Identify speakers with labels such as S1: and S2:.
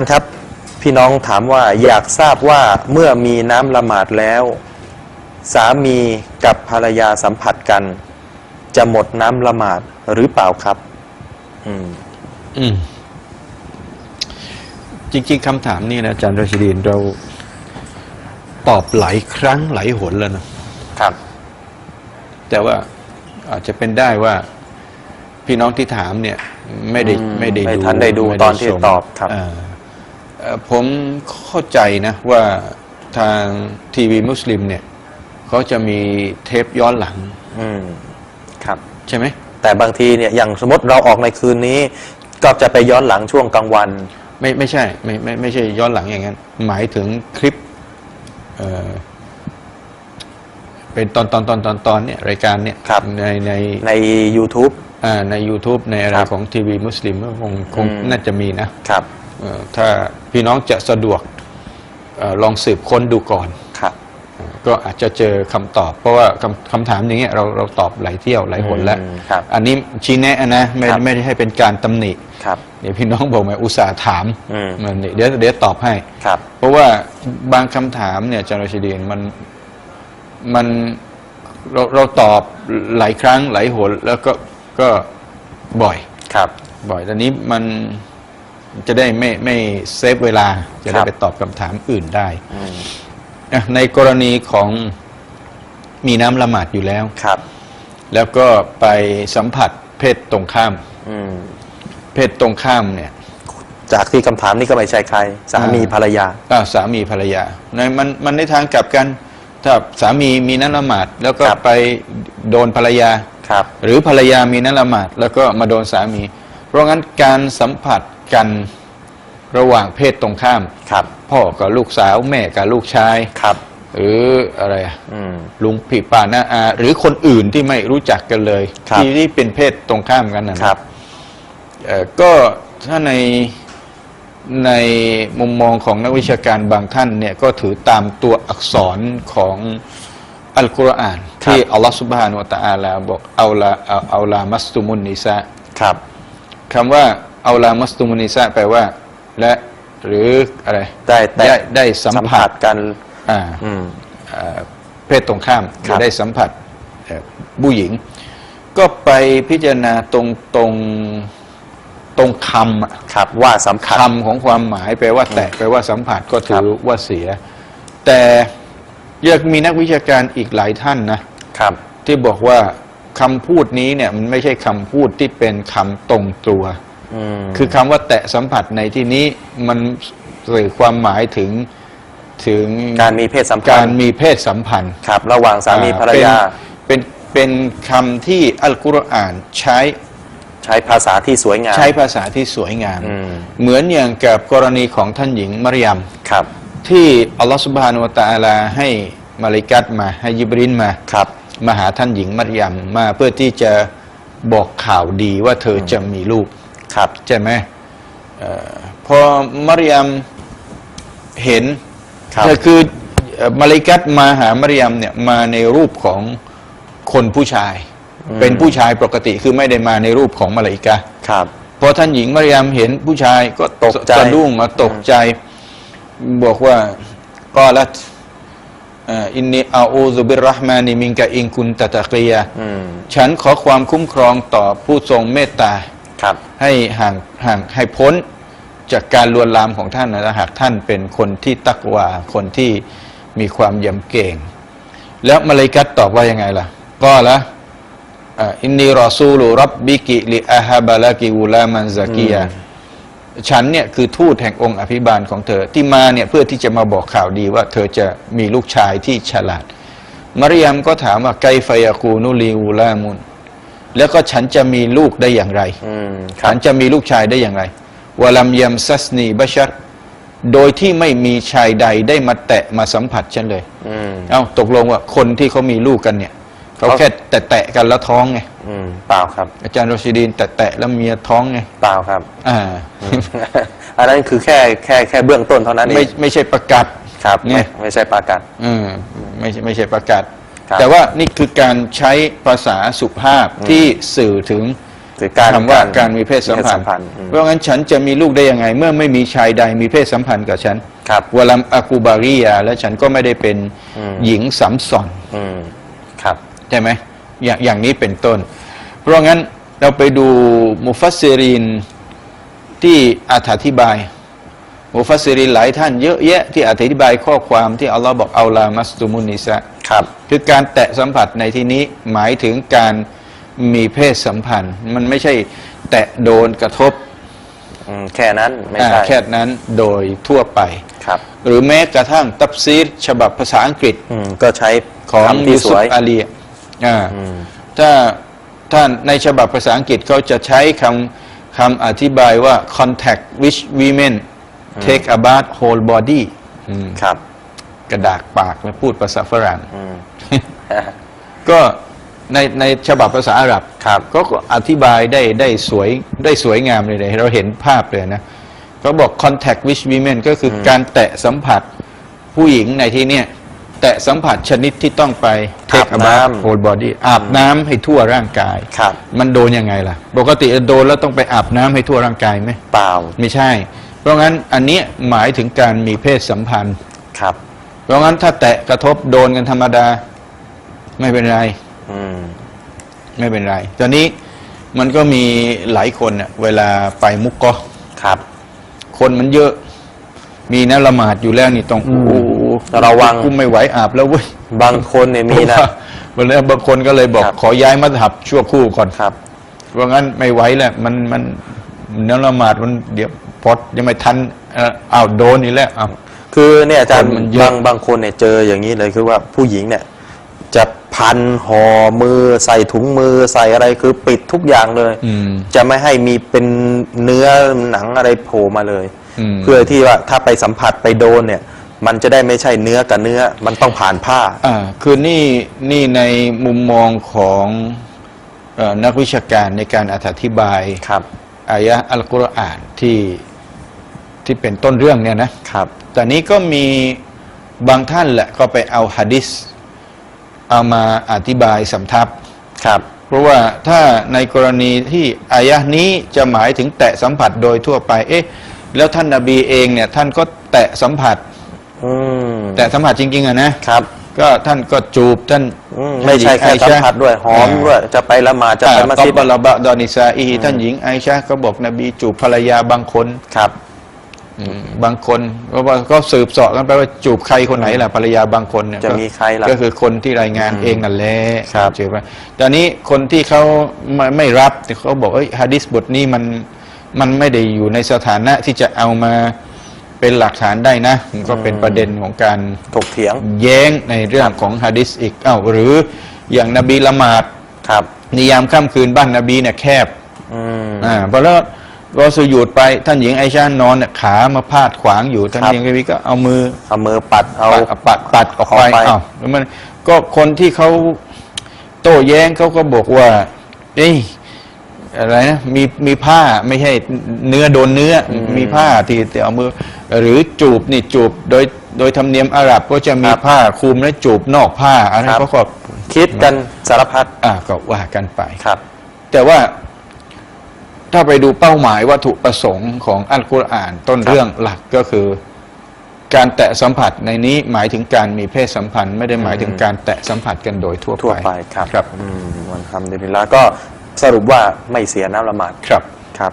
S1: ครับพี่น้องถามว่าอยากทราบว่าเมื่อมีน้ำละหมาดแล้ว สามีกับภรรยาสัมผัสกัน จะหมดน้ำละหมาดหรือเปล่าครับ อืม
S2: อืม จริง ๆคำถามนี้นะอาจารย์รชดีนเราตอบหลายครั้งหลายหนแล้วนะครับ แต่ว่าอาจจะเป็นได้ว่าพี่น้องที่ถามเนี่ย ไม่ได้
S1: อืม
S2: ไม่ได้
S1: ไม่
S2: ดู
S1: ทันได้ดู
S2: ม่
S1: ตอนที่
S2: ชม
S1: ตอบครับา
S2: เอ่อ ผมเข้าใจนะว่าทางทีวีมุสลิมเนี่ยเขาจะมีเทปย้อนหลัง
S1: อืมครับ
S2: ใช่ไหม
S1: แต่บางทีเนี่ยอย่างสมมติเราออกในคืนนี้ ก็จะไปย้อนหลังช่วงกลางวัน
S2: ไม่ไม่ใช่ไม่ไม่ไม่ใช่ย้อนหลังอย่างนั้น หมายถึงคลิปเอ่อเป็นตอนตอนตอนตอนตอนเนี่ยรายการเนี่ย
S1: ครับ
S2: ในใน
S1: ใน YouTube
S2: อ่าใน YouTube ในอะไร
S1: ครับ
S2: ของทีวีมุสลิมก็คงคง
S1: อืม
S2: น่าจะมีนะ ครับเอ่อ ถ้าพี่น้องจะสะดวกเออลองสืบค้นดูก่อน
S1: ครับ
S2: เอ่อก็อาจจะเจอคำตอบ เพราะว่าคำคำถามอย่างเงี้ยเราเราตอบหลายเที่ยวหลายหนแล้ว
S1: อืมครับ
S2: อันนี้ชี้แนะนะไม่
S1: ครับ
S2: ไม่ได้ให้เป็นการตำหนิ
S1: ครับ
S2: เดี๋ยวพี่น้องบอกมาอุตส่าห์ถาม
S1: อืม
S2: มันเดี๋ยวเดี๋ยวตอบให้
S1: ครับ
S2: เพราะว่าบางคำถามเนี่ยอาจารย์รชดีนมันมันเราเราตอบหลายครั้งหลายหนแล้วก็ก็บ่อย
S1: ครับ
S2: บ่อยตอนนี้มัน จะได้ไม่ไม่เซฟเวลาจะ
S1: ค
S2: ได้
S1: รับ
S2: ไปตอบคำถามอื่นได้
S1: อืม
S2: อะในกรณีของมีน้ำละหมาดอยู่แล้ว
S1: ครับ
S2: แล้วก็ไปสัมผัสเพศตรงข้าม
S1: อืม
S2: เพศตรงข้ามเนี่ย
S1: จากที่คำถามนี้ก็ไม่ใช่ใคร สามี
S2: อ่า
S1: ภรรยา
S2: อ่าสามีภรรยาในมันมันในทางกลับกัน ถ้าสามีมีน้ำละหมาดแล้วก็
S1: ครับ
S2: ไปโดนภรรยา
S1: ครับ
S2: หรือภรรยามีน้ำละหมาดแล้วก็มาโดนสามี เพราะงั้นการสัมผัส กันระหว่างเพศตรงข้าม
S1: ครับ
S2: พ่อกับลูกสาวแม่กับลูกชาย
S1: ครับ
S2: หรืออะไรอะ
S1: อืม
S2: ลุงพี่ป้าน้าอาหรือคนอื่นที่ไม่รู้จักกันเลย
S1: ครับ
S2: ที่ที่เป็นเพศตรงข้ามกันนะนะ ครับ เอ่อก็ถ้าในในมุมมองของนักวิชาการบางท่านเนี่ยก็ถือตามตัวอักษรของอัลกุรอาน
S1: ครับ
S2: ที่อัลลอฮฺสุบฮานุวะตะอาลาบอกเอาลาเอาเอาลามัสตุมุนนิซา
S1: ครับ
S2: คำว่า เอาลามัสตุมุนนิซาแปลว่า และหรืออะไร
S1: ได้แต่
S2: ได้ได้สัมผัส
S1: กัน
S2: อ่า
S1: อืม
S2: เอ่อเพศตรงข้าม
S1: ครับ
S2: จะได้สัมผัสเอ่อผู้หญิง ก็ไปพิจารณาตรงตรงตรงคำอะ
S1: ครับว่าสำคัญ
S2: คำของความหมายแปลว่าแตะแปลว่าสัมผัสก็ถื
S1: ครั
S2: อบว่าเสีย แต่ยังมีนักวิชาการอีกหลายท่านนะ
S1: ครับ
S2: ที่บอกว่าคำพูดนี้เนี่ยมันไม่ใช่คำพูดที่เป็นคำตรงตัว
S1: อืม
S2: คือคำว่าแตะสัมผัสในที่นี้มันสื่อความหมายถึงถึง
S1: การมีเพศสัมพั
S2: กานร
S1: ธ์
S2: มีเพศสัมพันธ์
S1: ครับระหว่างสามีภรรยา
S2: เป็นเป็นเป็นคำที่อัลกุรอานใช้
S1: ใช้ภาษาที่สวยงาม
S2: ใช้ภาษาที่สวยงาม
S1: อืม
S2: เหมือนอย่างกับกรณีของท่านหญิงมารยม
S1: ครับ
S2: ที่อัลลอฮฺสุบฮานุวะตะอาลาให้มาลิกัตมาให้ยิบรินมา
S1: ครับ
S2: มาหาท่านหญิงมารยมมาเพื่อที่จะบอกข่าวดีว่าเธอจะมีลูก
S1: ครับ
S2: ใช่ไหมเออพอมารยมเห็น
S1: ครับ
S2: เธอคือเอ่อมาลิกัตมาหามารยมเนี่ยมาในรูปของคนผู้ชาย เป็นผู้ชายปกติคือไม่ได้มาในรูปของมาลาอิกะห์
S1: ครับ
S2: พอท่านหญิงมารยมเห็นผู้ชายก็
S1: ตกใจ
S2: สะดุ้งมาตกใจ บอกว่าก็ละอินนีอาอูซุบิรเราะห์มานิมิงกะอิงคุนตะตะกียะ
S1: อืม
S2: ฉันขอความคุ้มครองต่อผู้ทรงเมตตา
S1: ครับ
S2: ให้ห่างห่างให้พ้นจากการลวนลามของท่านนะหากท่านเป็นคนที่ตักวาคนที่มีความยำเก่งแล้วมาเลากัตตอบว่ายังไงล่ะก็ละอ่าอินนีรอซูลุรับบิกิลิอาฮาบาลากิอุลามันซากียะ
S1: อืม
S2: ฉันเนี่ยคือทูตแห่งองค์อภิบาลของเธอที่มาเนี่ยเพื่อที่จะมาบอกข่าวดีว่าเธอจะมีลูกชายที่ฉลาด มารยมก็ถามว่าไกฟยาคูนุลีอูลามุน แล้วก็ฉันจะมีลูกได้อย่างไร
S1: อืมค
S2: ฉั
S1: รับ
S2: นจะมีลูกชายได้อย่างไรวะลัมยัมซัสนีบัชัรโดยที่ไม่มีชายใดได้มาแตะมาสัมผัสฉันเลย
S1: อืม
S2: เอ้าตกลงว่าคนที่เขามีลูกกันเนี่ยเขา
S1: เขา
S2: แค่แตะแตะๆกันแล้วท้องไง
S1: อืมเปล่าครับ
S2: อาจารย์โรชิดีนแตะแตะๆแล้วเมียท้องไง
S1: เปล่าครับ
S2: อ่า
S1: อันนั้นคือแค่แค่แค่เบื้องต้นเท่านั้นเอ
S2: ไม่
S1: ง
S2: ไม่ใช่ประกาศ
S1: ครับ
S2: เนี่
S1: ไม่
S2: ย
S1: ไม่ใช่ประกาศ
S2: อืมไม่ใช่ไม่ใช่ประกาศ
S1: ครับ
S2: แต่ว่านี่คือการใช้ภาษาสุภาพที่สื่อถึง
S1: หรือการ
S2: คำว่าการมีเพศสัมพันธ์
S1: เพศสัมพันธ์อืม
S2: เพราะงั้นฉันจะมีลูกได้ยังไง เมื่อไม่มีชายใดมีเพศสัมพันธ์กับฉัน
S1: ครับ
S2: วลัมอากูบารียา และฉันก็ไม่ได้เป็น
S1: อืม
S2: หญิงสัมสอน
S1: อืมครับ
S2: ใช่ไหมอย่างอย่างนี้เป็นต้น เพราะงั้นเราไปดูมุฟัสซิรินที่อธิบาย มุฟัสซิรินหลายท่านเยอะแยะที่อธิบายข้อความที่อัลลอฮ์บอกเอาลามัสตุมุนนิสะ
S1: ครับ
S2: คือการแตะสัมผัสในที่นี้หมายถึงการมีเพศสัมพันธ์ มันไม่ใช่แตะโดนกระทบ
S1: อืมแค่นั้นไม่
S2: อ่า
S1: ใช่
S2: แค่นั้นโดยทั่วไป
S1: ครับ
S2: หรือแม้กระทั่งตับซีรฉบับภาษาอังกฤษ
S1: อืมก็ใช้
S2: ของ
S1: คำที่
S2: ยู
S1: ส
S2: ซุฟ
S1: วย
S2: อาลีอ่า
S1: อืม
S2: ถ้าถ้าในฉบับภาษาอังกฤษเขาจะใช้คำคำอธิบายว่า contact which women take a bath whole body อืม
S1: ครับ
S2: กระดากปากแล้วพูดภาษาฝรั่ง
S1: อืม
S2: ก็ในในฉบับภาษาอาหรับ
S1: ครับ
S2: เขาก็อธิบายได้ได้สวยได้สวยงามเลยเลยเราเห็นภาพเลยนะเขาบอก contact with women ก็คืออการแตะสัมผัสผู้หญิงในที่เนี้ยแตะสัมผัสชนิดที่ต้องไป take
S1: อา
S2: a
S1: บน้
S2: bath whole body อาบน้ำให้ทั่วร่างกาย
S1: ครับ
S2: มันโดนยังไงล่ะ ปกติโดนแล้วต้องไปอาบน้ำให้ทั่วร่างกายไหม
S1: เปล่า
S2: ไม่ใช่เพ ราะงั้นอันเนี้ยหมายถึงการมีเพศสัมพันธ์
S1: ครับ
S2: เพราะงั้นถ้าแตะกระทบโดนกันธรรมดา ไม่เป็นไร
S1: อืม
S2: ไม่เป็นไร ตอนนี้มันก็มีหลายคนเน่ะเวลาไปมุกกอ
S1: ครับ
S2: คนมันเยอะ มีนะละหมาดอยู่แล้วนี่ต้อง
S1: อืม
S2: โอ้โห
S1: ระวัง
S2: กูไม่ไหวอาบแล้วเว้ย
S1: บางคนเนี่ยมีนะ
S2: วันนี้บางคนก็เลยบอก
S1: ครับ
S2: ขอย้ายมัธยับชั่วครู่ก่อน
S1: ครับ
S2: เพราะงั้นไม่ไหวแล้วมันมัน เนื้อละหมาดมันเดี๋ยวพอดยังไม่ทันเอ่ออ้าวโดนนี่แหละอ้าว
S1: คือเนี่ยอาจารย์
S2: คนมันเยอะ
S1: บางบางคนเนี่ยเจออย่างนี้เลยคือว่าผู้หญิงเนี่ยจะพันห่อมือ ใส่ถุงมือใส่อะไรคือปิดทุกอย่างเลย
S2: อืม
S1: จะไม่ให้มีเป็นเนื้อหนังอะไรโผล่มาเลย
S2: อืม
S1: เพื่อที่ว่าถ้าไปสัมผัสไปโดนเนี่ย มันจะได้ไม่ใช่เนื้อกับเนื้อ มันต้องผ่านผ้า
S2: อ่าคือนี่นี่ในมุมมองของเออนักวิชาการในการอธิบาย
S1: ครับ
S2: อายะห์อัลกุรอานที่ที่เป็นต้นเรื่องเนี่ยนะครับ แต่นี้ก็มีบางท่านแหละก็ไปเอาฮะดิษเอามาอธิบายสำทับ
S1: ครับ
S2: เพราะว่าถ้าในกรณีที่อายะห์นี้จะหมายถึงแตะสัมผัสโดยทั่วไป เอ๊ะ แล้วท่านนาบีเองเนี่ยท่านก็แตะสัมผัส
S1: อืม
S2: แตะสัมผัสจริงๆอะนะ
S1: ครับ
S2: ก็ท่านก็จูบท่าน
S1: อืมไม่ใช่แค่สัมผัสด้วยหอมด้วยจะไปละหมาดจะ
S2: อ่า
S1: ไปมัส
S2: ตอ
S1: ยิด
S2: บบลาบะดอนิซาอีท่านหญิงไอชาก็บอกนบีจูบภรรยาบางคน
S1: ครับ
S2: บางคนก็ว่าก็สืบเสอบกันไปว่าจูบใครคนไหนล่ะภรรยาบางคนเนี่ย
S1: จะมีใครล่ะ
S2: ก็คือคนที่รายงานเองนั่นแหละ
S1: ครับ
S2: จูบไปแต่นี้คนที่เขาไม่ไม่รับเขาบอกเอ้ยฮะดิษบทนี้มันมันไม่ได้อยู่ในสถานะที่จะเอามา เป็นหลักฐานได้นะมันก็เป็นประเด็นของการ
S1: ถกเถียง
S2: แย้งในเรื่องของฮะดิษอีกอ้าวหรืออย่างนบีละหมาด
S1: ครับ
S2: นิยามค่ำคืนบ้านนบีเนี่ยแคบ
S1: อืม
S2: อ่าพอแล้วรอสุญูดไปท่านหญิงไอชานอนเนี่ยขามาพาดขวางอยู่ท่าน
S1: ครับ
S2: หญิงนบีก็เอามือ
S1: เอามือปัดเอา
S2: ปัดปัดปัดออกไป
S1: ออกไป
S2: อ้าวแล้วมันก็คนที่เขาโต้แย้งเขาก็บอกว่าเอ้ยอะไรนะมีมีผ้าไม่ใช่เนื้อโดนเนื้ออมีผ้าที่ที่เอามือ หรือจูบนี่จูบโดยโดยธรรมเนียมอาหรับก็จะมีผ้าคลุมและจูบนอกผ้าอะไรเขาก็
S1: คิดกันสารพัด
S2: อ่าก็ว่ากันไป
S1: ครับ
S2: แต่ว่าถ้าไปดูเป้าหมายวัตถุประสงค์ของอัลกุรอานต้น
S1: ครับ
S2: เรื่องหลักก็คือ การแตะสัมผัสในนี้หมายถึงการมีเพศสัมพันธ์ ไม่ได้หมายถึงการแตะสัมผัสกันโดยทั่ว
S1: ทั่วไปครับ
S2: ครับ
S1: อืมวันทำเดลิลละก็สรุปว่าไม่เสียน้ำละหมาด
S2: ครับ
S1: ครับ